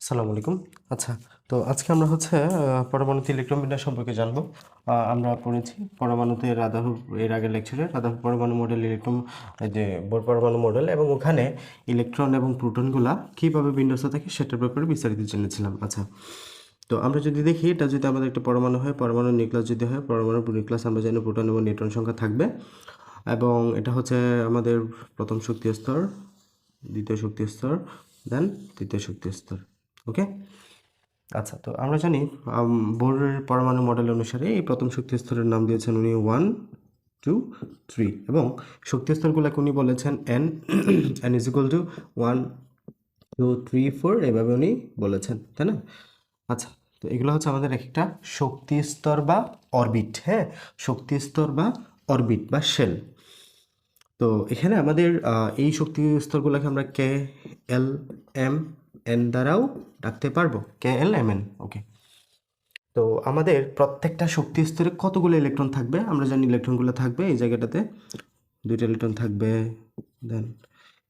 আসসালামু আলাইকুম। আচ্ছা তো আজকে আমরা হচ্ছে পরমাণুতে ইলেকট্রন বিন্যাস সম্পর্কে জানব। আমরা পড়েছি পরমাণুতে রাদারফোর্ড এর আগের লেকচারে রাদারফোর্ড পরমাণু মডেল, ইলেকট্রন যে বোর পরমাণু মডেল এবং ওখানে ইলেকট্রন এবং প্রোটনগুলা কীভাবে বিন্যাস থাকে সেটার ব্যাপারে বিস্তারিত জেনেছিলাম। আচ্ছা তো আমরা যদি দেখি, এটা যদি আমাদের একটা পরমাণু হয় পরমাণু নিউক্লিয়াস যদি হয় পরমাণু নিউক্লিয়াস আমরা জানি প্রোটন এবং নিউট্রন সংখ্যা থাকবে। এবং এটা হচ্ছে আমাদের প্রথম শক্তি স্তর, দ্বিতীয় শক্তি স্তর দেন তৃতীয় শক্তি স্তর ওকে আচ্ছা তো আমরা জানি বোরের পরমাণু মডেল অনুসারে এই প্রথম শক্তি স্তরের নাম দিয়েছেন উনি ওয়ান টু থ্রি এবং শক্তি স্তরগুলোকে উনি বলেছেন? N n is equal to one two three four এভাবে উনি বলেছেন, তাই না? আচ্ছা তো এগুলো হচ্ছে আমাদের এক একটা শক্তি স্তর বা অরবিট হ্যাঁ? শক্তি স্তর বা অরবিট বা শেল তো এখানে আমাদের এই শক্তি স্তরগুলোকে আমরা কে এল এম এন দ্বারাও ডাকতে পারব। কে এল এম এন ওকে তো আমাদের প্রত্যেকটা শক্তি স্তরে কতগুলো ইলেকট্রন থাকবে? আমরা জানি ইলেকট্রনগুলো থাকবে এই জায়গাটাতে। দুইটা ইলেকট্রন থাকবে দেন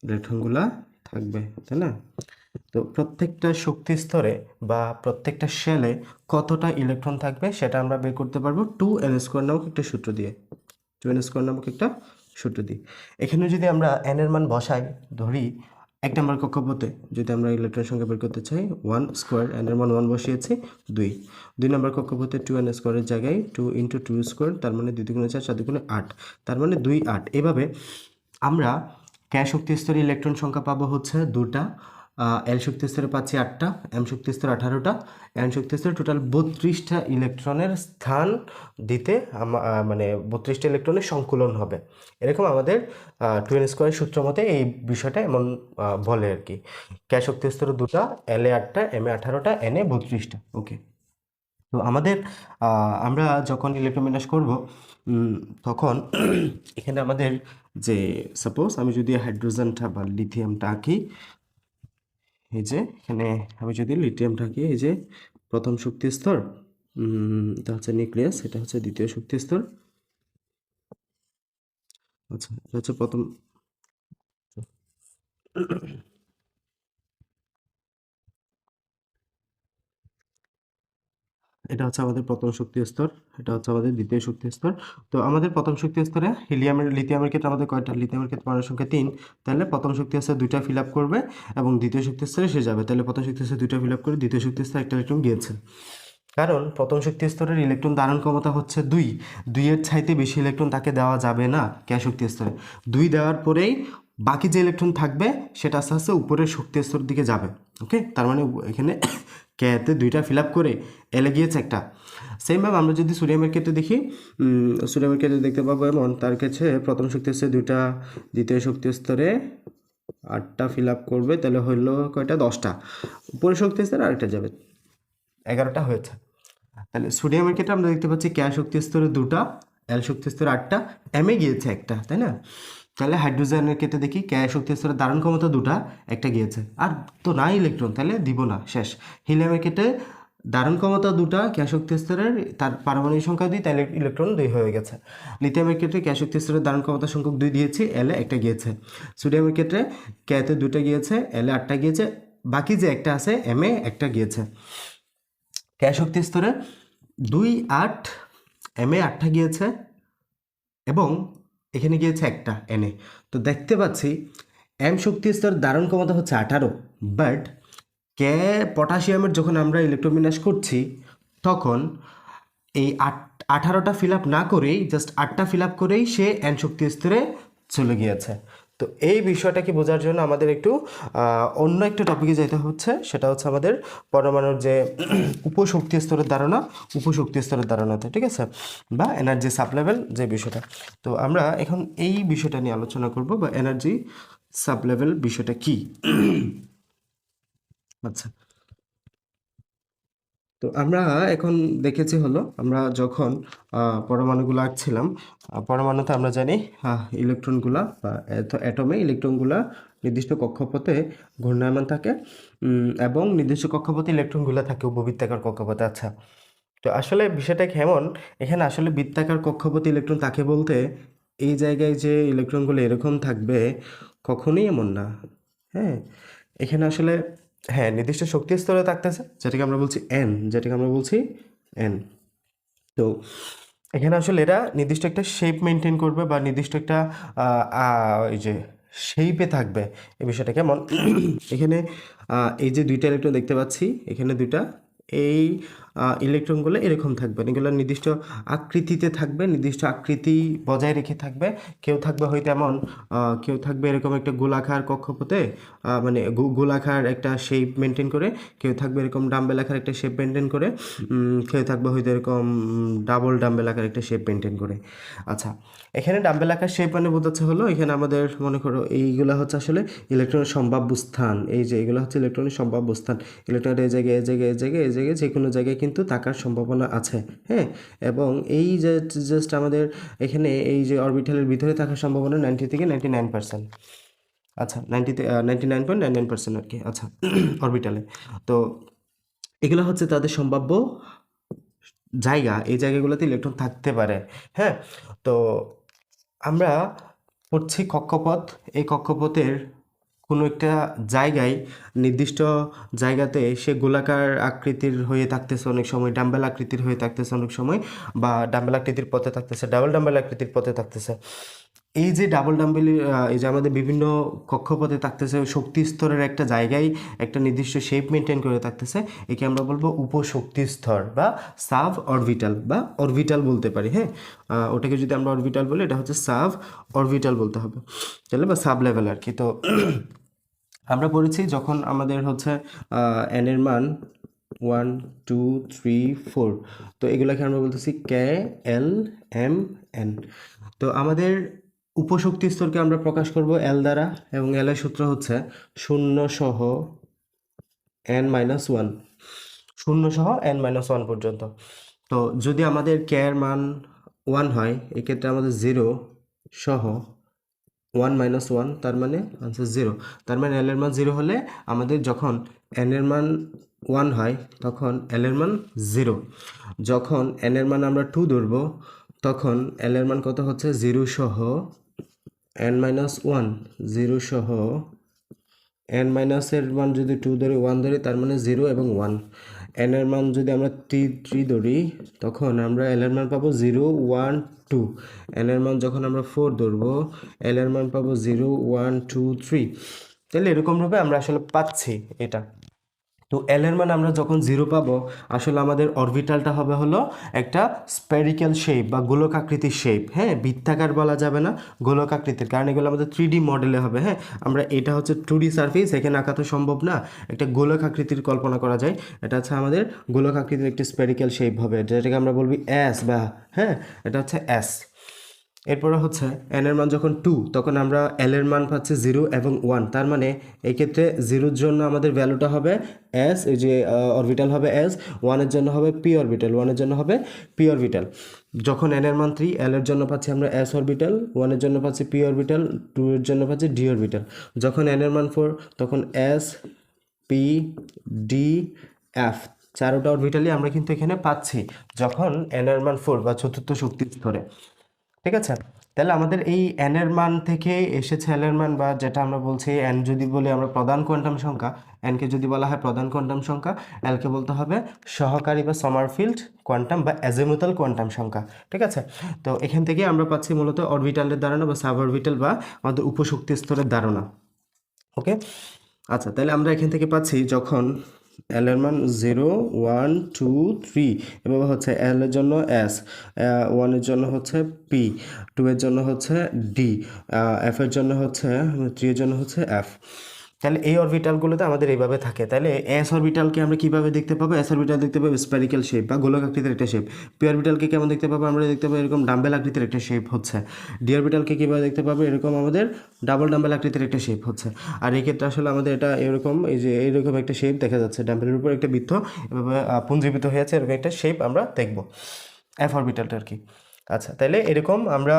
ইলেকট্রনগুলা থাকবে, তাই না? তো প্রত্যেকটা শক্তি স্তরে বা প্রত্যেকটা শেলে কতটা ইলেকট্রন থাকবে সেটা আমরা বের করতে পারব টু এন স্কোয়ার নামক একটা সূত্র দিয়ে। টু এন স্কোয়ার নামক একটা সূত্র দিই এখানে যদি আমরা এন এর মান বসাই, ধরি এক নম্বর কক্ষপথে যদি আমরা ইলেকট্রন সংখ্যা বের করতে চাই ওয়ান স্কোয়ার এন এর মান ওয়ান বসিয়েছি, দুই। দুই নম্বর কক্ষপথে টু এন স্কোয়ারের জায়গায় টু ইন্টু টু স্কোয়ার তার মানে দুই দুগুণে চার চার দুগুণে আট, তার মানে দুই আট। এভাবে আমরা ক্যা শক্তি স্তরে ইলেকট্রন সংখ্যা পাবো হচ্ছে দুটা এল শক্তি স্তরে পাচ্ছি আটটা এম শক্তি স্তরে আঠারোটা এন শক্তি স্তরে টোটাল বত্রিশটা ইলেকট্রনের স্থান দিতে মানে বত্রিশটা ইলেকট্রনের সংকুলন হবে। এরকম আমাদের টুয়েন স্কোয়ার সূত্র মতে এই বিষয়টা এমন বলে আর কি। ক্যা শক্তি স্তরে দুটা এল আটটা এম এ আঠারোটা এন এ বত্রিশটা। ওকে তো আমাদের আমরা যখন ইলেকট্রোবিন্যাস করব তখন এখানে আমাদের যে সাপোজ আমি যদি হাইড্রোজেনটা বা লিথিয়ামটা আঁকি, এই যে, এখানে আমি যদি লিথিয়ামটা আঁকি, এই যে, প্রথম শক্তি স্তর এটা হচ্ছে নিউক্লিয়াস, এটা হচ্ছে দ্বিতীয় শক্তি স্তর। আচ্ছা এটা হচ্ছে প্রথম এটা হচ্ছে আমাদের প্রথম শক্তি স্তর, এটা হচ্ছে আমাদের দ্বিতীয় শক্তি স্তর। তো আমাদের প্রথম শক্তি স্তরে হিলিয়ামের, লিথিয়ামের ক্ষেত্রে আমাদের কয়টা? লিথিয়ামের ক্ষেত্রে পরমাণু সংখ্যা তিন। তাহলে প্রথম শক্তি স্তরে দুইটা ফিল আপ করবে এবং দ্বিতীয় শক্তি স্তরে সে যাবে। তাহলে প্রথম শক্তি স্তরে দুইটা ফিল আপ করে দ্বিতীয় শক্তি স্তরে একটা ইলেকট্রন গিয়েছে। কারণ প্রথম শক্তি স্তরের ইলেকট্রন ধারণ ক্ষমতা হচ্ছে দুই। দুইয়ের চাইতে বেশি ইলেকট্রন তাকে দেওয়া যাবে না ক্যা শক্তি স্তরে। দুই দেওয়ার পরেই বাকি যে ইলেকট্রন থাকবে, সেটা আস্তে আস্তে উপরের শক্তি স্তরের দিকে যাবে। ওকে তার মানে এখানে ক্যাতে দুইটা ফিল আপ করে এলে গিয়েছে একটা। সেমভাবে আমরা যদি সোডিয়ামের ক্ষেত্রে দেখি সোডিয়ামের ক্ষেত্রে দেখতে পাবো এমন, তার কাছে প্রথম শক্তি স্তরে দুইটা, দ্বিতীয় শক্তি স্তরে আটটা ফিল আপ করবে, তাহলে হইল কয়টা? দশটা। উপরের শক্তি স্তরে আরেকটা যাবে, এগারোটা হয়েছে। তাহলে সোডিয়ামের ক্ষেত্রে আমরা দেখতে পাচ্ছি ক্যা শক্তি স্তরে দুটা, এল শক্তি স্তরে আটটা এমে গিয়েছে একটা, তাই না? তাহলে হাইড্রোজেনের ক্ষেত্রে দেখি ক্যা শক্তি স্তরে ধারণ ক্ষমতা দুটা, একটা গিয়েছে। আর তো নাই ইলেকট্রন, তাহলে দিব না, শেষ। হিলিয়ামের ক্ষেত্রে ধারণ ক্ষমতা দুটা শক্তি স্তরের তার পারমাণবিক সংখ্যা দুই, তাহলে ইলেকট্রন দুই হয়ে গেছে। লিথিয়ামের ক্ষেত্রে শক্তি স্তরের ধারণ ক্ষমতা সংখ্যক দুই দিয়েছি এলে একটা গিয়েছে। সোডিয়ামের ক্ষেত্রে ক্যাতে দুটা গিয়েছে এলে আটটা গিয়েছে, বাকি যে একটা আছে এম এ একটা গিয়েছে। শক্তি স্তরে দুই, আট এম এ আটটা গিয়েছে এবং এখানে গিয়েছে একটা এনে তো দেখতে পাচ্ছি এম শক্তি স্তর দারুণ ক্ষমতা হচ্ছে আঠারো বাট কে পটাশিয়ামের যখন আমরা ইলেকট্রোবিন্যাস করছি, তখন এই আট, আঠারোটা ফিল আপ না করেই জাস্ট আটটা ফিল আপ করেই সে এন শক্তি স্তরে চলে গিয়েছে। তো এই বিষয়টাকে বোঝার জন্য আমাদের একটু অন্য একটা টপিকে যেতে হচ্ছে। সেটা হচ্ছে আমাদের পরমাণুর যে উপশক্তি স্তরের ধারণা, উপশক্তি স্তরের ধারণাতে, ঠিক আছে? বা এনার্জি সাব যে বিষয়টা। তো আমরা এখন এই বিষয়টা নিয়ে আলোচনা করব, বা এনার্জি সাপ্লেবেল বিষয়টা কি? আচ্ছা। তো আমরা এখন দেখেছি হলো, আমরা যখন পরমাণুগুলো আঁকছিলাম পরমাণুতে আমরা জানি ইলেকট্রনগুলা বা অ্যাটমে ইলেকট্রনগুলা নির্দিষ্ট কক্ষপথে ঘূর্ণায়মান থাকে এবং নির্দিষ্ট কক্ষপথে ইলেকট্রনগুলো থাকে, উপবৃত্তাকার কক্ষপথে। আচ্ছা তো আসলে বিষয়টা কেমন? এখানে আসলে বৃত্তাকার কক্ষপথ ইলেকট্রন তাকে বলতে, এই জায়গায় যে ইলেকট্রনগুলো এরকম থাকবে, কখনোই এমন না। হ্যাঁ এখানে আসলে হ্যাঁ নির্দিষ্ট শক্তি স্তরে থাকতেছে, যেটাকে আমরা বলছি এন যেটাকে আমরা বলছি এন তো এখানে আসলে এরা নির্দিষ্ট একটা শেপ মেনটেন করবে বা নির্দিষ্ট একটা এই যে শেপে থাকবে এই বিষয়টা কেমন? এখানে এই যে দুইটা ইলেকট্রন দেখতে পাচ্ছি, এখানে দুইটা, এই ইলেকট্রনগুলো এরকম থাকবে। এগুলো নির্দিষ্ট আকৃতিতে থাকবে, নির্দিষ্ট আকৃতি বজায় রেখে থাকবে। কেউ থাকবে হয়তো এমন কেউ থাকবে এরকম একটা গোলাকার কক্ষপথে মানে গোলাকার একটা শেপ মেনটেন করে, কেউ থাকবে এরকম ডাম্বেল আকার একটা শেপ মেনটেন করে কেউ থাকবে হয়তো এরকম ডাবল ডাম্বেল আকার একটা শেপ মেনটেন করে। আচ্ছা এখানে ডাম্বেল আকার শেপ মানে বোঝাচ্ছে হলো, এখানে আমাদের মনে করো এইগুলা হচ্ছে আসলে ইলেকট্রনের সম্ভাব্য স্থান। এই যে এগুলো হচ্ছে ইলেকট্রনের সম্ভাব্য স্থান। ইলেকট্রনের এই জায়গায় এই জায়গায় এই জায়গায় এই জায়গায় যে কোনো জায়গায় কিন্তু থাকার সম্ভাবনা আছে হ্যাঁ? এবং এই যে জাস্ট আমাদের এখানে এই যে অরবিটালের ভিতরে থাকার সম্ভাবনা নাইনটি থেকে নাইনটি নাইন পার্সেন্ট আচ্ছা নাইনটিতে ninety nine point nine nine percent আর কি আচ্ছা অরবিটালে তো এগুলো হচ্ছে তাদের সম্ভাব্য জায়গা, এই জায়গাগুলোতে ইলেকট্রন থাকতে পারে হ্যাঁ? তো আমরা পড়ছি কক্ষপথ, এই কক্ষপথের কোনো একটা জায়গায়, নির্দিষ্ট জায়গাতে সে গোলাকার আকৃতির হয়ে থাকতেছে অনেক সময়, ডাম্বেল আকৃতির হয়ে থাকতেছে অনেক সময় বা ডাম্বেল আকৃতির পথে থাকতেছে, ডাবল ডাম্বেল আকৃতির পথে থাকতেছে। এই যে ডাবল ডাম্বেল এই যে আমাদের বিভিন্ন কক্ষপথে থাকতেছে, শক্তি স্তরের একটা জায়গায় একটা নির্দিষ্ট শেপ মেনটেন করে থাকতেছে, একে আমরা বলব উপশক্তি স্তর বা সাব অরবিটাল বা অরবিটাল বলতে পারি হ্যাঁ? ওটাকে যদি আমরা অরবিটাল বলি, এটা হচ্ছে সাব অরবিটাল বলতে হবে। তাহলে বা সাব লেভেল আর কি। তো আমরা পড়েছি যখন আমাদের হচ্ছে এন এর মান ওয়ান টু থ্রি ফোর তো এগুলোকে আমরা বলতেছি কে এল এম এন তো আমাদের উপশক্তি স্তরকে আমরা প্রকাশ করব এল দ্বারা এবং এল এর সূত্র হচ্ছে শূন্য সহ এন মাইনাস ওয়ান শূন্য সহ এন মাইনাস ওয়ান পর্যন্ত। তো যদি আমাদের কে এর মান ওয়ান হয়, এক্ষেত্রে আমাদের জিরো সহ ওয়ান মাইনাস ওয়ান তার মানে আনসার জিরো তার মানে এল এর মান জিরো হলে আমাদের যখন এন এর মান ওয়ান হয়, তখন এল এর মান জিরো যখন এন এর মান আমরা টু ধরবো, তখন এল এর মান কত হচ্ছে? জিরো সহ এন মাইনাস ওয়ান জিরো সহ এন মাইনাসের মান যদি টু ধরে ওয়ান ধরে, তার মানে জিরো এবং ওয়ান এন এর মান যদি আমরা থ্রি থ্রি ধরি, তখন আমরা এল এর মান পাবো জিরো ওয়ান টু এন এর মান যখন আমরা ফোর ধরবো এল এর মান পাবো জিরো ওয়ান টু থ্রি তাহলে এরকমভাবে আমরা আসলে পাচ্ছি এটা। তো এল এর মান আমরা যখন জিরো পাবো, আসলে আমাদের অরবিটালটা হবে হলো একটা স্পেরিক্যাল শেপ বা গোলক আকৃতির শেপ হ্যাঁ বৃত্তাকার বলা যাবে না গোলক আকৃতির কারণ এগুলো আমাদের থ্রি মডেলে হবে হ্যাঁ? আমরা এটা হচ্ছে টু সার্ফেস এখানে আঁকা তো সম্ভব না, একটা গোলক আকৃতির কল্পনা করা যায়। এটা হচ্ছে আমাদের গোলক আকৃতির একটি স্পেরিক্যাল শেপ হবে, যেটাকে আমরা বলবি এস বা হ্যাঁ? এটা হচ্ছে এস এরপরে হচ্ছে এন এর মান যখন টু তখন আমরা এল এর মান পাচ্ছি জিরো এবং ওয়ান তার মানে এই ক্ষেত্রে জিরোর জন্য আমাদের ভ্যালুটা হবে এস এই যে অরবিটাল হবে এস ওয়ানের জন্য হবে পি অরবিটাল ওয়ানের জন্য হবে পি অরবিটাল যখন এন এর মান থ্রি এল এর জন্য পাচ্ছি আমরা এস অরবিটাল ওয়ানের জন্য পাচ্ছি পি অরবিটাল টু এর জন্য পাচ্ছি ডি অরবিটাল যখন এন এর মান ফোর তখন এস পি ডি এফ চারোটা অরবিটালই আমরা কিন্তু এখানে পাচ্ছি। যখন এন এর মান ফোর বা চতুর্থ শক্তি স্তরে। ঠিক আছে? তাহলে আমাদের এই এন এর মান থেকে এসেছে এল এর মান বা যেটা আমরা বলছি এন যদি বলি আমরা প্রধান কোয়ান্টাম সংখ্যা এনকে যদি বলা হয় প্রধান কোয়ান্টাম সংখ্যা এলকে বলতে হবে সহকারী বা সমারফিল্ড কোয়ান্টাম বা অ্যাজেমুতাল কোয়ান্টাম সংখ্যা, ঠিক আছে? তো এখান থেকে আমরা পাচ্ছি মূলত অরবিটালের ধারণা বা সাব অরবিটাল বা আমাদের উপশক্তি স্তরের ধারণা ওকে আচ্ছা তাহলে আমরা এখান থেকে পাচ্ছি যখন এল এর মান জিরো, ওয়ান, টু, থ্রি এভাবে হচ্ছে এল এর জন্য এস ওয়ানের জন্য হচ্ছে পি টু এর জন্য হচ্ছে ডি এফ এর জন্য হচ্ছে থ্রি এর জন্য হচ্ছে এফ তাহলে এই অরবিটালগুলোতে আমাদের এইভাবে থাকে। তাহলে এস অরবিটালকে আমরা কীভাবে দেখতে পাবো? এস অরবিটাল দেখতে পাবো স্প্যারিক্যাল শেপ বা গোলক আকৃতির একটা শেপ পি অরবিটালকে কেমন দেখতে পাবো? আমরা দেখতে পাবো এরকম ডাম্বেল আকৃতির একটা শেপ হচ্ছে। ডি অরবিটালকে কীভাবে দেখতে পাবো? এরকম আমাদের ডাবল ডাম্বেল আকৃতির একটা শেপ হচ্ছে। আর এই ক্ষেত্রে আসলে আমাদের এটা এরকম এই যে এইরকম একটা শেপ দেখা যাচ্ছে। ডাম্বেলের উপর একটা বৃত্ত এভাবে আহ, পুঞ্জীভূত হয়েছে এরকম একটা শেপ আমরা দেখব। এফ অরবিটালটা আর কি। আচ্ছা তাহলে এরকম আমরা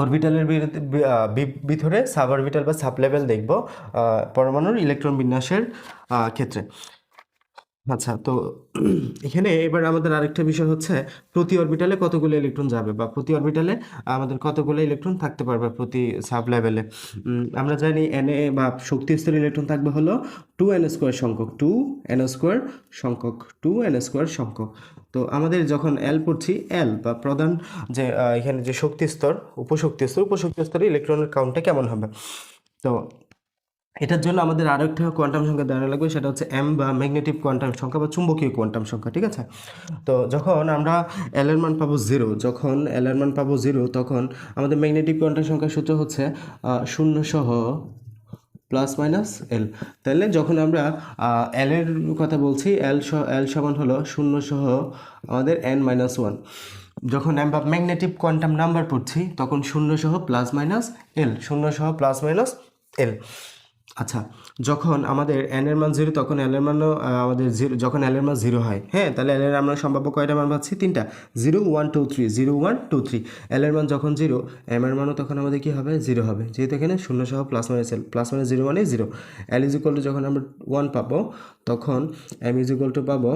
অরবিটালের ভিতরে সাব অরবিটাল বা সাব লেভেল দেখব পরমাণুর ইলেকট্রন বিন্যাসের ক্ষেত্রে। আচ্ছা তো এখানে এবার আমাদের আরেকটা বিষয় হচ্ছে, প্রতি অরবিটালে কতগুলো ইলেকট্রন যাবে বা প্রতি অরবিটালে আমাদের কতগুলো ইলেকট্রন থাকতে পারবে প্রতি সাব লেভেলে আমরা জানি এন এ বা শক্তি স্তরের ইলেকট্রন থাকবে হলো টু এন স্কোয়ার সংখ্যক টু এন স্কোয়ার সংখ্যক টু এন স্কোয়ার সংখ্যক। তো আমাদের যখন এল পড়ছি এল বা প্রধান যে এখানে যে শক্তি স্তর, উপশক্তি স্তর, উপশক্তি স্তরে ইলেকট্রনের কাউন্টটা কেমন হবে? তো এটার জন্য আমাদের আরও একটা কোয়ান্টাম সংখ্যা দেওয়া লাগবে, সেটা হচ্ছে এম বা ম্যাগনেটিভ কোয়ান্টাম সংখ্যা বা চুম্বকীয় কোয়ান্টাম সংখ্যা, ঠিক আছে? তো যখন আমরা এল মান পাবো জিরো যখন এল মান পাবো জিরো তখন আমাদের ম্যাগনেটিভ কোয়ান্টাম সংখ্যার সূত্র হচ্ছে শূন্য সহ প্লাস মাইনাস এল তাহলে যখন আমরা এল এর কথা বলছি এল এল সমান হলো শূন্য সহ আমাদের এন মাইনাস ওয়ান যখন আমরা ম্যাগনেটিভ কোয়ান্টাম নাম্বার পড়ছি, তখন শূন্য সহ প্লাস মাইনাস এল শূন্য সহ প্লাস মাইনাস এল আচ্ছা যখন আমাদের এন এর মান জিরো তখন এল এর মানও আমাদের জিরো যখন এল এর মান জিরো হয় হ্যাঁ তাহলে এল এর আমরা সম্ভাব্য কয়টা মান পাচ্ছি? তিনটা। Zero one two three zero one two three l এর মান যখন জিরো এম এর মানও তখন আমাদের কী হবে? জিরো হবে। যেহেতু এখানে শূন্য সহ plus minus l plus minus zero মানে zero l is equal to যখন আমরা ওয়ান পাবো তখন এম ইজ ইকুয়াল টু পাবো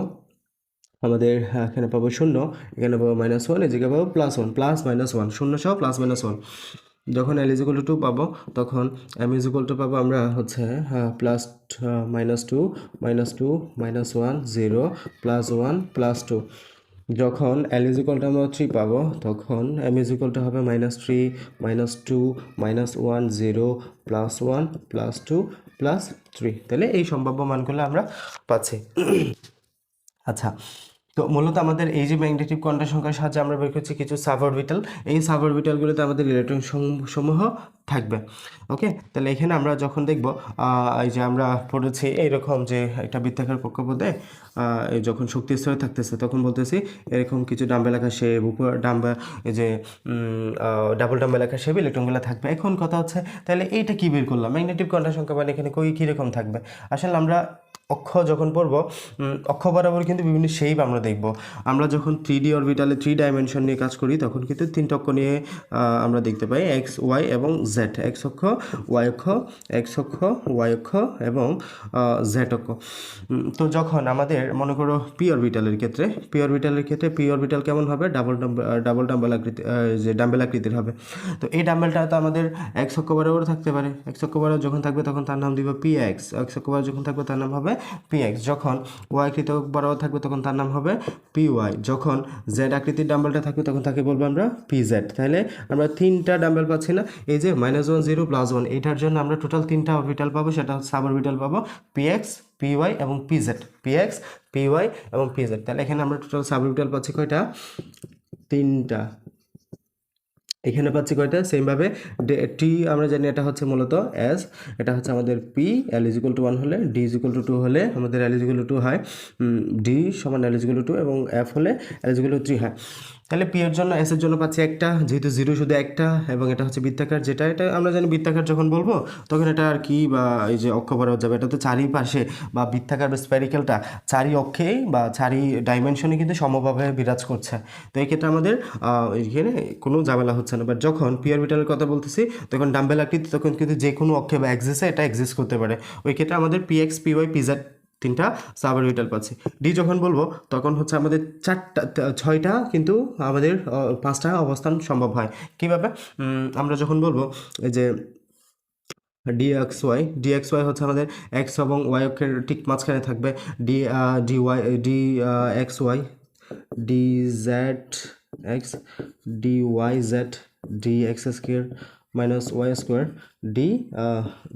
আমাদের আহ, এখানে পাবো শূন্য এখানে পাবো মাইনাস ওয়ান এদিকে পাবো plus one plus minus one শূন্য সহ প্লাস মাইনাস ওয়ান যখন এল ইজ টু পাবো, তখন এম ইজ টু পাবো আমরা হচ্ছে plus minus two minus two minus one zero plus one plus two যখন এল ইজ আমরা থ্রি পাবো, তখন এম ইজ হবে minus three minus two minus one zero plus one plus two plus three তাহলে এই সম্ভাব্য মানগুলো আমরা পাচ্ছি। আচ্ছা তো মূলত আমাদের এই যে ম্যাগনেটিক কোয়ান্টাম সংখ্যার সাহায্যে আমরা বের করছি কিছু সাব অরবিটাল এই সাব অরবিটালগুলোতে আমাদের ইলেকট্রন সমূহ থাকবে। ওকে তাহলে এখানে আমরা যখন দেখব এই যে আমরা পড়েছি এইরকম যে একটা বৃত্তাকার কক্ষপথে যখন শক্তি স্তরে থাকতেছে, তখন বলতেছি এরকম কিছু ডাম্বেল আকার শেপ উপর ডাম্বা, এই যে ডাবল ডাম্বেল আকার শেপ ইলেকট্রনগুলো থাকবে। এখন কথা হচ্ছে, তাহলে এইটা কি বের করলাম? ম্যাগনেটিক কোয়ান্টাম সংখ্যা মানে এখানে কই কীরকম থাকবে? আসলে আমরা অক্ষ যখন পড়ব অক্ষ বরাবর কিন্তু বিভিন্ন শেপ আমরা দেখব। আমরা যখন থ্রি ডি অরবিটালে থ্রি ডাইমেনশন নিয়ে কাজ করি, তখন কিন্তু তিনটা অক্ষ নিয়ে আমরা দেখতে পাই এক্স ওয়াই এবং জেড এক্স অক্ষ ওয়াই অক্ষ এক্স অক্ষ ওয়াই অক্ষ এবং জেড অক্ষ। তো যখন আমাদের, মনে করো পি অরবিটালের ক্ষেত্রে পি অরবিটালের ক্ষেত্রে পি অরবিটাল কেমন হবে? ডাবল ডাবল ডাম্বেল আকৃতি যে ডাম্বেল আকৃতির হবে। তো এই ডাম্বেলটা তো আমাদের এক্স অক্ষ বরাবর থাকতে পারে। এক্স অক্ষ বরাবর যখন থাকবে তখন তার নাম দিব পি এক্স এক্স অক্ষ বরাবর যখন থাকবে তার নাম হবে পি এক্স যখন ওয়াই আকৃতি বরাবর থাকবে তখন তার নাম হবে পি ওয়াই যখন জেড আকৃতির ডাম্বেলটা থাকবে তখন তাকে বলব আমরা পি জেড তাহলে আমরা তিনটা ডাম্বেল পাচ্ছি না? এই যে minus one zero plus one এইটার জন্য আমরা টোটাল তিনটা অরবিটাল পাবো, সেটা হচ্ছে সাব অরবিটাল পাবো পি এক্স পি ওয়াই এবং p z p x p y এবং পি জেড তাহলে এখানে আমরা টোটাল সাব অরবিটাল পাচ্ছি কয়টা? তিনটা। এখানে পাচ্ছি কয়টা? সেমভাবে টি আমরা জানি এটা হচ্ছে মূলত এস এটা হচ্ছে আমাদের পি এল টু ওয়ান হলে d is equal to two হলে আমাদের এল টু হয় ডি সমান এল টু এবং এফ হলে এল টু থ্রি হয়। তাহলে পি এর জন্য এস এর জন্য পাচ্ছি একটা, যেহেতু জিরো শুধু একটা, এবং এটা হচ্ছে বৃত্তাকার যেটা, এটা আমরা জানি বৃত্তাকার যখন বলব, তখন এটা আর কি বা এই যে অক্ষ বরাবর যাবে, এটা তো চারিপাশে বা বৃত্তাকার বা স্প্যারিক্যালটা চারি অক্ষেই বা চারি ডাইমেনশনে কিন্তু সমভাবে বিরাজ করছে। তো এই ক্ষেত্রে আমাদের এখানে কোনো ঝামেলা হচ্ছে না। বাট যখন পি অরবিটালের কথা বলতেছি, তখন ডাম্বেল আকৃতি তখন কিন্তু যে কোনো অক্ষে বা এক্সিসে এটা এক্সিস্ট করতে পারে। ওই ক্ষেত্রে আমাদের p x p y p z তিনটা সাব অরবিটাল পাচ্ছি ডি যখন বলব, তখন হচ্ছে আমাদের চারটা, ছয়টা কিন্তু আমাদের পাঁচটা অবস্থান সম্ভব হয়। কীভাবে? আমরা যখন বলব, এই যে d x y d x y হচ্ছে আমাদের এক্স এবং ওয়াই অক্ষের ঠিক মাঝখানে থাকবে। D d y d x y d z x d y z d x square minus y square d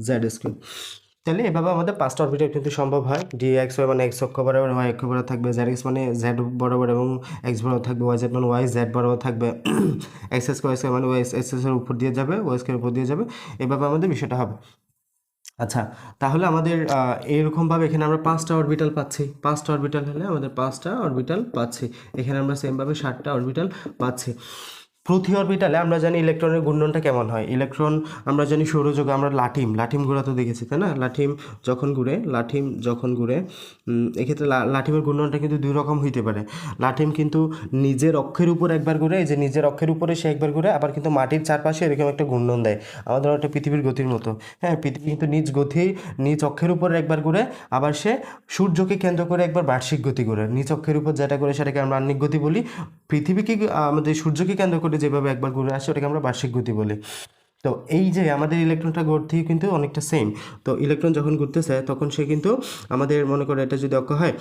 z square তাহলে এভাবে আমাদের পাঁচটা অরবিটাল কিন্তু সম্ভব হয়। ডি এক্স ওয়াই মানে এক্স অক্ষ বরাবর ওয়াই অক্ষ বরাবর থাকবে। জেড এক্স মানে জেড বরাবর এবং এক্স বরাবর থাকবে ওয়াই জেড মানে ওয়াই জেড বরাবর থাকবে। এক্স স্কোয়ার স্কোয়ার মানে ওয়াই এক্সের উপর দিয়ে যাবে ওয়াই স্কোয়ার উপর দিয়ে যাবে। এভাবে আমাদের বিষয়টা হবে। আচ্ছা তাহলে আমাদের এইরকমভাবে এখানে আমরা পাঁচটা অরবিটাল পাচ্ছি। পাঁচটা অরবিটাল হলে আমাদের পাঁচটা অরবিটাল পাচ্ছি। এখানে আমরা সেমভাবে ষাটটা অরবিটাল পাচ্ছি। প্রতি অরবিটালে আমরা জানি ইলেকট্রনের ঘূর্ণনটা কেমন হয়। ইলেকট্রন, আমরা জানি সৌরযোগে আমরা লাঠিম লাঠিম ঘোরা তো দেখেছি, তাই না? লাঠিম যখন ঘুরে, লাঠিম যখন ঘুরে এক্ষেত্রে লাঠিমের ঘূর্ণনটা কিন্তু দুই রকম হইতে পারে। লাঠিম কিন্তু নিজের অক্ষের উপর একবার ঘুরে যে নিজের অক্ষের উপরে সে একবার ঘুরে, আবার কিন্তু মাটির চারপাশে এরকম একটা ঘূর্ণন দেয়। আমাদের একটা পৃথিবীর গতির মতো। হ্যাঁ পৃথিবী কিন্তু নিজ গতি, নিজ অক্ষের উপর একবার ঘুরে, আবার সে সূর্যকে কেন্দ্র করে একবার বার্ষিক গতি ঘুরে। নিজ অক্ষের উপর যেটা করে সেটাকে আমরা আহ্নিক গতি বলি। পৃথিবীকে, আমাদের সূর্যকে কেন্দ্র করে যেভাবে একবার ঘুরে আসে, ওটাকে আমরা বার্ষিক গতি বলি। তো এই যে আমাদের ইলেকট্রনটা ঘুরতেই কিন্তু অনেকটা সেম তো ইলেকট্রন যখন ঘুরতেছে, তখন সে কিন্তু আমাদের মনে করে এটা যদি অক্ষ হয়,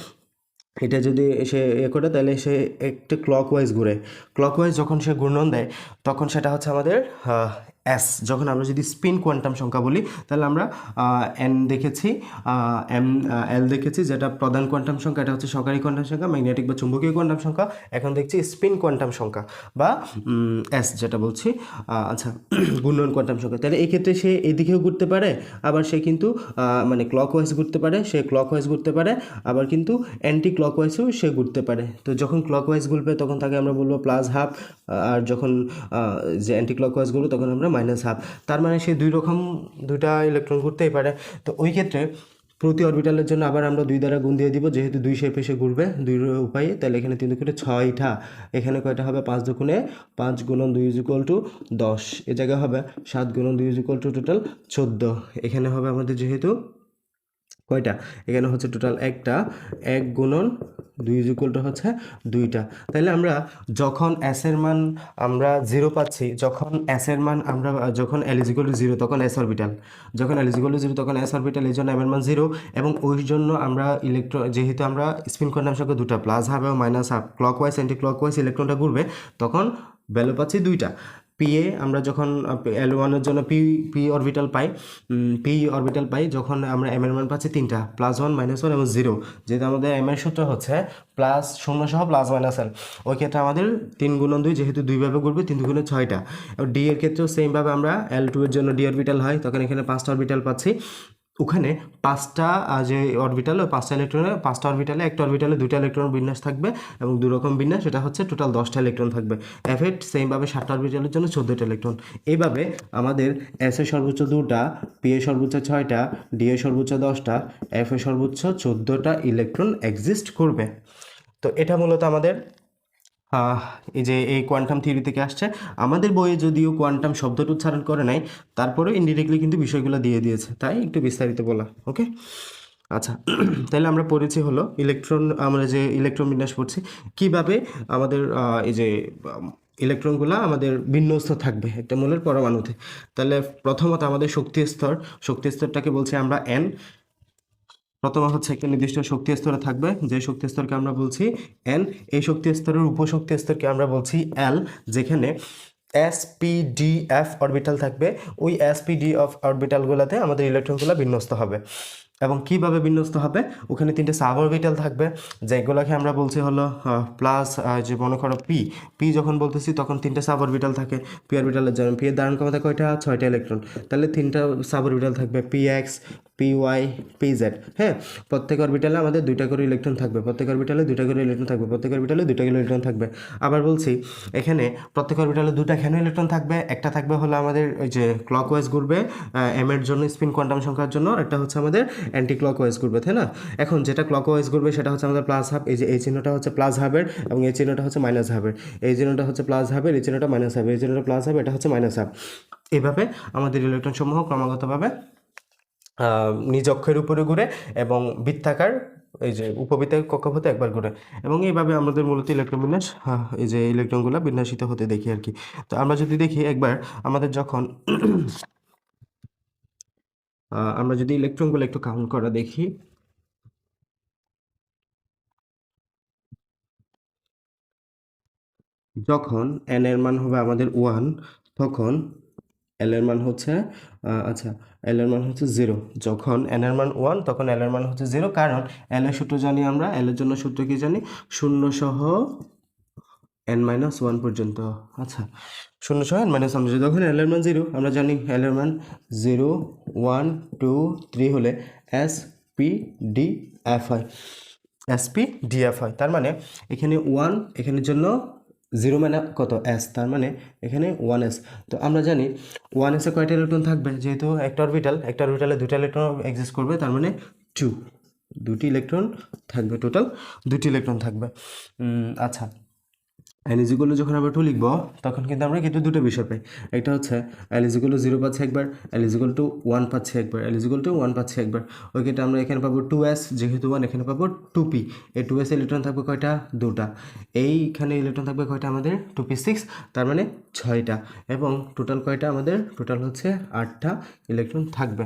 এটা যদি সে এ করে, তাহলে সে একটু ক্লকওয়াইজ ঘুরে। ক্লকওয়াইজ যখন সে ঘূর্ণন দেয়, তখন সেটা হচ্ছে আমাদের এস যখন আমরা যদি স্পিন কোয়ান্টাম সংখ্যা বলি, তাহলে আমরা এন দেখেছি এম এল দেখেছি, যেটা প্রধান কোয়ান্টাম সংখ্যা, এটা হচ্ছে সরকারি কোয়ান্টাম সংখ্যা ম্যাগনেটিক বা চুম্বকীয় কোয়ান্টাম সংখ্যা। এখন দেখছি স্পিন কোয়ান্টাম সংখ্যা বা এস যেটা বলছি আচ্ছা ঘূর্ণন কোয়ান্টাম সংখ্যা। তাহলে এই ক্ষেত্রে সে এদিকেও ঘুরতে পারে, আবার সে কিন্তু মানে ক্লকওয়াইজ ঘুরতে পারে, সে ক্লকওয়াইজ ঘুরতে পারে, আবার কিন্তু অ্যান্টি ক্লকওয়াইজও সে ঘুরতে পারে। তো যখন ক্লকওয়াইজ ঘুরবে, তখন তাকে আমরা বলব প্লাস হাফ আর যখন যে অ্যান্টি ক্লকওয়াইজ ঘুরবে, তখন আমরা মাইনাস হাফ তার মানে সে দুই রকম দুইটা ইলেকট্রন ঘুরতেই পারে। তো ওই ক্ষেত্রে প্রতি অরবিটালের জন্য আবার আমরা দুই দ্বারা গুণ দিয়ে দিব। যেহেতু দুই শেপে সে ঘুরবে, দুই উপায়ে, তাহলে এখানে তিন দুকুনে ছয়টা এখানে কয়টা হবে? পাঁচ দুগুণে পাঁচ গুণন দুই ইজ টু দশ। এ জায়গায় হবে সাত গুণন দুই ইজ টু টোটাল চোদ্দ। এখানে হবে আমাদের যেহেতু কয়টা? এখানে হচ্ছে টোটাল একটা, এক গুণন দুই ইকুয়ালটা হচ্ছে দুইটা। তাহলে আমরা যখন এস এর মান আমরা জিরো পাচ্ছি, যখন এস এর মান আমরা, যখন l is equal to zero তখন এস অরবিটাল যখন l is equal to zero তখন এস অরবিটাল এই জন্য এম এর মান জিরো এবং ওই জন্য আমরা ইলেকট্রন যেহেতু আমরা স্পিন কোয়ান্টাম সংখ্যা দুটা প্লাস হাফ এবং minus half clockwise anticlockwise ইলেকট্রনটা ঘুরবে, তখন ভ্যালু পাচ্ছি দুইটা। পি এ আমরা যখন এল ওয়ানের জন্য পি পি অরবিটাল পাই পি অরবিটাল পাই, যখন আমরা এম এর মান পাচ্ছি তিনটা প্লাস ওয়ান মাইনাস ওয়ান এবং জিরো যেহেতু আমাদের এম এর সূত্র হচ্ছে প্লাস শূন্য সহ প্লাস মাইনাস এল ওই ক্ষেত্রে আমাদের তিন গুণন দুই, যেহেতু দুইভাবে ঘুরবে, তিন দুগুণে ছয়টা। ডি এর ক্ষেত্রেও সেমভাবে আমরা এল টু এর জন্য ডি অরবিটাল হয়, তখন এখানে পাঁচটা অরবিটাল পাচ্ছি। ওখানে পাঁচটা যে অরবিটাল ওই পাঁচটা ইলেকট্রনে পাঁচটা অরবিটালে একটা অরবিটালে দুটা ইলেকট্রন বিন্যাস থাকবে এবং দু রকম বিন্যাস, সেটা হচ্ছে টোটাল দশটা ইলেকট্রন থাকবে। এফ এর সেমভাবে সাতটা অরবিটালের জন্য চোদ্দোটা ইলেকট্রন এইভাবে আমাদের এস এর সর্বোচ্চ দুটা পি এর সর্বোচ্চ ছয়টা ডি এর সর্বোচ্চ দশটা এফ এর সর্বোচ্চ চোদ্দোটা ইলেকট্রন এক্সিস্ট করবে। তো এটা মূলত আমাদের এই যে এই কোয়ান্টাম থিওরি থেকে আসছে, আমাদের বইয়ে যদিও কোয়ান্টাম শব্দটা উচ্চারণ করে নাই, তারপরেও ইনডিরেক্টলি কিন্তু বিষয়গুলো দিয়ে দিয়েছে। তাই একটু বিস্তারিত বলা ওকে আচ্ছা তাহলে আমরা পড়েছি হলো ইলেকট্রন আমরা যে ইলেকট্রন বিন্যাস পড়ছি, কীভাবে আমাদের এই যে ইলেকট্রনগুলো আমাদের বিন্যস্ত থাকবে, একটা মূলের পরমাণুতে। তাহলে প্রথমত আমাদের শক্তি স্তর শক্তি স্তরটাকে বলছি আমরা এন প্রথম হচ্ছে একটা নির্দিষ্ট শক্তি স্তরে থাকবে, যে শক্তি স্তরকে আমরা বলছি এন এই শক্তি স্তরের উপশক্তি স্তরকে আমরা বলছি এল যেখানে s p d f orbital থাকবে। ওই এস পি ডি অফ অরবিটালগুলোতে আমাদের ইলেকট্রনগুলো বিন্যস্ত হবে। এবং কীভাবে বিন্যস্ত হবে? ওখানে তিনটে সাব অরবিটাল থাকবে, যেগুলোকে আমরা বলছি হলো প্লাস যে মনে করো পি পি যখন বলতেছি তখন তিনটে সাব অরবিটাল থাকে পি অরবিটালের জন্য পি এর ধারণ ক্ষমতা কয়টা? ছয়টা ইলেকট্রন তাহলে তিনটা সাব অরবিটাল থাকবে। P x p y p z হ্যাঁ? প্রত্যেক অরবিটালে আমাদের দুইটা করে ইলেকট্রন থাকবে, প্রত্যেক অরবিটালে দুইটা করে ইলেকট্রন থাকবে, প্রত্যেক অরবিটালে দুইটা করে ইলেকট্রন থাকবে। আবার বলছি, এখানে প্রত্যেক অরবিটালে দুটা কেন ইলেকট্রন থাকবে? একটা থাকবে হলো আমাদের ওই যে ক্লকওয়াইজ ঘুরবে এম এর জন্য স্পিন কোয়ান্টাম সংখ্যার জন্য একটা হচ্ছে আমাদের অ্যান্টি ক্লক ক্লকওয়াইজ ঘুরবে, তাই না? এখন যেটা ক্লক ক্লকওয়াইজ ঘুরবে সেটা হচ্ছে আমাদের প্লাস হাফ এই যে এই চিহ্নটা হচ্ছে প্লাস হাফের এবং এই চিহ্নটা হচ্ছে মাইনাস হাফের এই চিহ্নটা হচ্ছে প্লাস হাফের এই চিহ্নটা মাইনাস হাফের এই চিহ্নটা প্লাস হাফ এটা হচ্ছে মাইনাস হাফ এইভাবে আমাদের ইলেকট্রন সমূহ ক্রমাগতভাবে নিজ অক্ষের উপরে ঘুরে এবং বৃত্তাকার, এই যে উপবৃত্তাকার কক্ষপথে একবার ঘুরে। এবং এইভাবে আমাদের মূলত ইলেকট্রন বিন্যাস এই যে ইলেকট্রনগুলো বিন্যাসিত হতে দেখি আর কি। তো আমরা যদি দেখি একবার, আমাদের যখন আমরা যদি ইলেকট্রনগুলো একটু কাউন্ট করা দেখি। যখন এন এর মান হবে আমাদের ওয়ান তখন এল এর মান হচ্ছে আচ্ছা এল এর মান হচ্ছে জিরো যখন এন এর মান ওয়ান তখন এল এর মান হচ্ছে জিরো কারণ এল এর সূত্র জানি আমরা এল এর জন্য সূত্র কি জানি? শূন্য সহ এন মাইনাস ওয়ান পর্যন্ত। আচ্ছা শূন্য সহ এন মাইনাস ওয়ান যখন এল এর মান জিরো আমরা জানি এল এর মান জিরো ওয়ান টু থ্রি হলে এস পি ডি এফ হয়। এস পি ডি এফ হয়। তার মানে এখানে ওয়ান এখানের জন্য জিরো মানে কত? এস তার মানে এখানে ওয়ান এস তো আমরা জানি ওয়ান এসে কয়টা ইলেকট্রন থাকবে? যেহেতু একটা অরবিটাল একটা অরবিটালে দুটা ইলেকট্রন এক্সিস্ট করবে, তার মানে টু দুটি ইলেকট্রন থাকবে টোটাল দুটি ইলেকট্রন থাকবে। আচ্ছা। এলিজিগুলো যখন আমরা টু লিখব, তখন কিন্তু আমরা কিন্তু দুটো বিষয় পাই। একটা হচ্ছে এলিজিগুলো জিরো পাচ্ছে একবার এলিজিগুল টু ওয়ান পাচ্ছে একবার এলিজিগুল টু ওয়ান পাচ্ছে একবার। ওই ক্ষেত্রে আমরা এখানে পাবো টু এস যেহেতু ওয়ান এখানে পাবো টু পি এই টু এস ইলেকট্রন থাকবে কয়টা? দুটা। এইখানে ইলেকট্রন থাকবে কয়টা? আমাদের টু পি সিক্স তার মানে ছয়টা। এবং টোটাল কয়টা আমাদের? টোটাল হচ্ছে আটটা ইলেকট্রন থাকবে।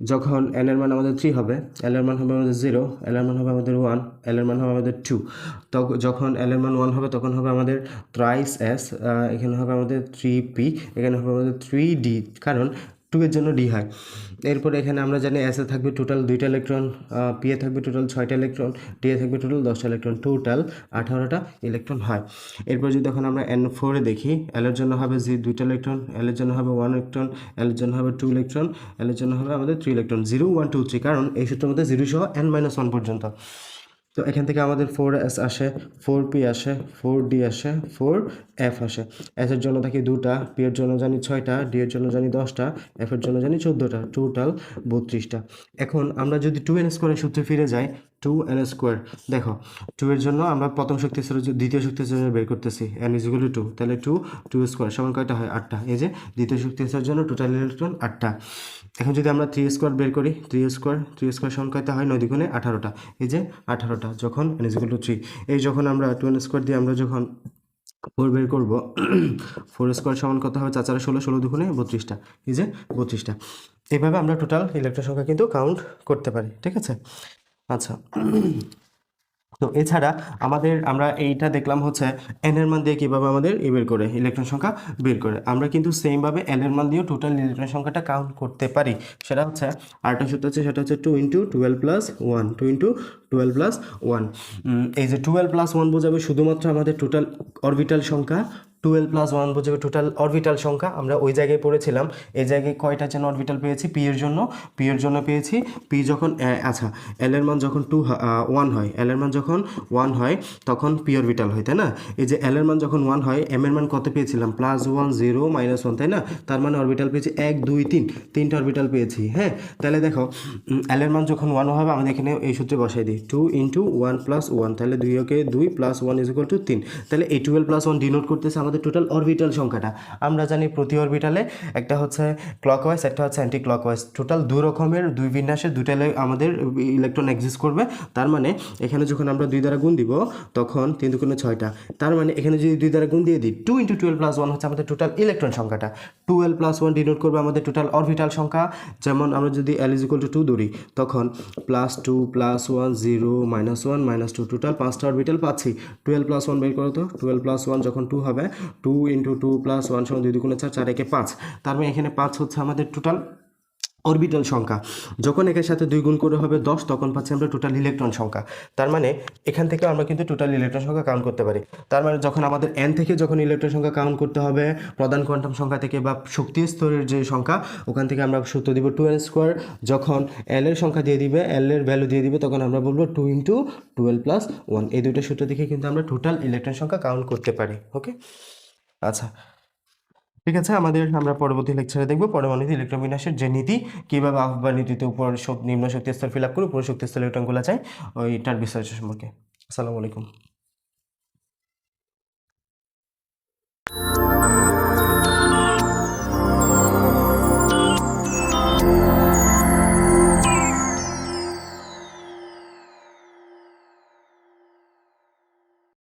যখন এল এর মান আমাদের থ্রি হবে এল এর মান হবে আমাদের জিরো এল এর মান হবে আমাদের ওয়ান এল এর মান হবে আমাদের টু তখন যখন এল এর মান ওয়ান হবে, তখন হবে আমাদের ট্রাইস এস এখানে হবে আমাদের থ্রি পি এখানে হবে আমাদের থ্রি ডি কারণ টু এর জন্য ডি হয়। এরপর এখানে আমরা জানি এস থাকবে টোটাল দুইটা ইলেকট্রন পি এ থাকবে টোটাল ছয়টা ইলেকট্রন ডি এ থাকবে টোটাল দশটা ইলেকট্রন টোটাল আঠারোটা ইলেকট্রন হয়। এরপর যদি এখন আমরা এন ফোরে দেখি এল এর জন্য হবে জি দুইটা ইলেকট্রন এল এর জন্য হবে ওয়ান ইলেকট্রন এল এর জন্য হবে টু ইলেকট্রন এল এর জন্য হবে আমাদের three electron zero one two three কারণ এই সূত্রের মধ্যে জিরো সহ এন মাইনাস ওয়ান পর্যন্ত। তো এখান থেকে আমাদের ফোর এস আসে ফোর পি আসে ফোর ডি আসে ফোর এফ আসে। এস এর জন্য থাকি দুটা পি এর জন্য জানি ছয়টা ডি এর জন্য জানি দশটা এফ এর জন্য জানি চোদ্দোটা টোটাল বত্রিশটা। এখন আমরা যদি টু এন স্কোয়ারের সূত্রে ফিরে যাই টু এন স্কোয়ার দেখো টু এর জন্য আমরা প্রথম শক্তি দ্বিতীয় শক্তি বের করতেছি এন ইজ টু তাহলে টু টু স্কোয়ার সমান কয়টা হয়? আটটা। এই যে, দ্বিতীয় শক্তি স্তরের জন্য টোটাল ইলেকট্রন আটটা। এখন যদি আমরা থ্রি স্কোয়ার বের করি থ্রি স্কোয়ার থ্রি স্কোয়ার কয়টা হয় নয় দ্বিগুণে আঠারোটা। এই যে আঠারোটা যখন এন ইজ টু থ্রি এই যখন আমরা টু এন স্কোয়ার দিয়ে আমরা যখন ফোর বের করব ফোর স্কোয়ার সমান কত হবে? চার চারে ষোলো ষোলো দুগুণে বত্রিশটা। এই যে বত্রিশটা। এইভাবে আমরা টোটাল ইলেকট্রন সংখ্যা কিন্তু কাউন্ট করতে পারি, ঠিক আছে? আচ্ছা তো এছাড়া আমাদের, আমরা এইটা দেখলাম হচ্ছে এন এর মান দিয়ে কীভাবে আমাদের ই বের করে ইলেকট্রন সংখ্যা বের করে। আমরা কিন্তু সেমভাবে এল এর মান দিয়েও টোটাল ইলেকট্রন সংখ্যাটা কাউন্ট করতে পারি। সেটা হচ্ছে, আরেকটা সূত্র হচ্ছে, সেটা হচ্ছে two into twelve plus one two into twelve plus one এই যে টুয়েলভ প্লাস ওয়ান বোঝাবে শুধুমাত্র আমাদের টোটাল অরবিটাল সংখ্যা টুয়েলভ প্লাস ওয়ান বোঝাবে টোটাল অরবিটাল সংখ্যা আমরা ওই জায়গায় পড়েছিলাম। এই জায়গায় কয়টা যেন অরবিটাল পেয়েছি? পি এর জন্য। পি এর জন্য পেয়েছি। পি যখন আচ্ছা এল এর মান যখন টু ওয়ান হয় এল এর মান যখন ওয়ান হয়, তখন পি অরবিটাল হয়, তাই না? এই যে এল এর মান যখন ওয়ান হয় এম এর মান কত পেয়েছিলাম? Plus one zero minus one তাই না? তার মানে অরবিটাল পেয়েছি এক, দুই, তিন। তিনটা অরবিটাল পেয়েছি হ্যাঁ? তাহলে দেখো এল এর মান যখন ওয়ান হবে আমাদের এখানে এই সূত্রে বসাই দিই। Two into one plus one তাহলে দুই, ওকে, দুই plus one is equal to তিন। তাহলে এই টুয়েলভ প্লাস ওয়ান ডিনোট করতেছে আমাদের টোটাল অরবিটাল সংখ্যাটা। আমরা জানি প্রতি অরবিটালে একটা হচ্ছে ক্লকওয়াইজ একটা হচ্ছে অ্যান্টি ক্লকওয়াইজ টোটাল দু রকমের, দুই বিন্যাসে দুইটা ইলে- আমাদের ইলেকট্রন এক্সিস্ট করবে। তার মানে এখানে যখন আমরা দুই দ্বারা গুণ দিব, তখন তিন দুগুণে ছয়টা। তার মানে এখানে যদি দুই দ্বারা গুণ দিয়ে দিই two into twelve plus one হচ্ছে আমাদের টোটাল ইলেকট্রন সংখ্যাটা। টুয়েলভ প্লাস ওয়ান ডিনোট করবে আমাদের টোটাল অরবিটাল সংখ্যা। যেমন আমরা যদি এল টু টু ধরি, তখন plus two plus one zero minus one minus two total পাঁচটা অরবিটাল পাচ্ছি। টুয়েলভ প্লাস ওয়ান বের করো তো। টুয়েলভ প্লাস ওয়ান যখন টু হবে two into two plus one সমান দুই দুগুণে চার চার একে পাঁচ। তার মানে এখানে পাঁচ হচ্ছে আমাদের টোটাল অরবিটাল সংখ্যা। যখন একের সাথে দুই গুণ করে হবে দশ, তখন পাচ্ছি আমরা টোটাল ইলেকট্রন সংখ্যা। তার মানে এখান থেকে আমরা কিন্তু টোটাল ইলেকট্রন সংখ্যা কাউন্ট করতে পারি। তার মানে যখন আমাদের এন থেকে যখন ইলেকট্রন সংখ্যা কাউন্ট করতে হবে, প্রধান কোয়ান্টাম সংখ্যা থেকে বা শক্তি স্তরের যে সংখ্যা, ওখান থেকে আমরা সূত্র দিব টু এন স্কোয়ার যখন এল এর সংখ্যা দিয়ে দিবে এল এর ভ্যালু দিয়ে দিবে, তখন আমরা বলব two into twelve plus one এই দুটো সূত্র দেখে কিন্তু আমরা টোটাল ইলেকট্রন সংখ্যা কাউন্ট করতে পারি ওকে আচ্ছা। ঠিক আছে? আমাদের আমরা পরবর্তী লেকচারে দেখব। পরমাণু ইলেকট্রন যে নীতি, কীভাবে আহ্বান নীতিতে উপর নিম্ন শক্তি স্তর ফিল আপ করে উপর শক্তি স্তর ইলেকট্রনগুলো চাই, ওইটার বিষয় সম্পর্কে। আসসালামু আলাইকুম।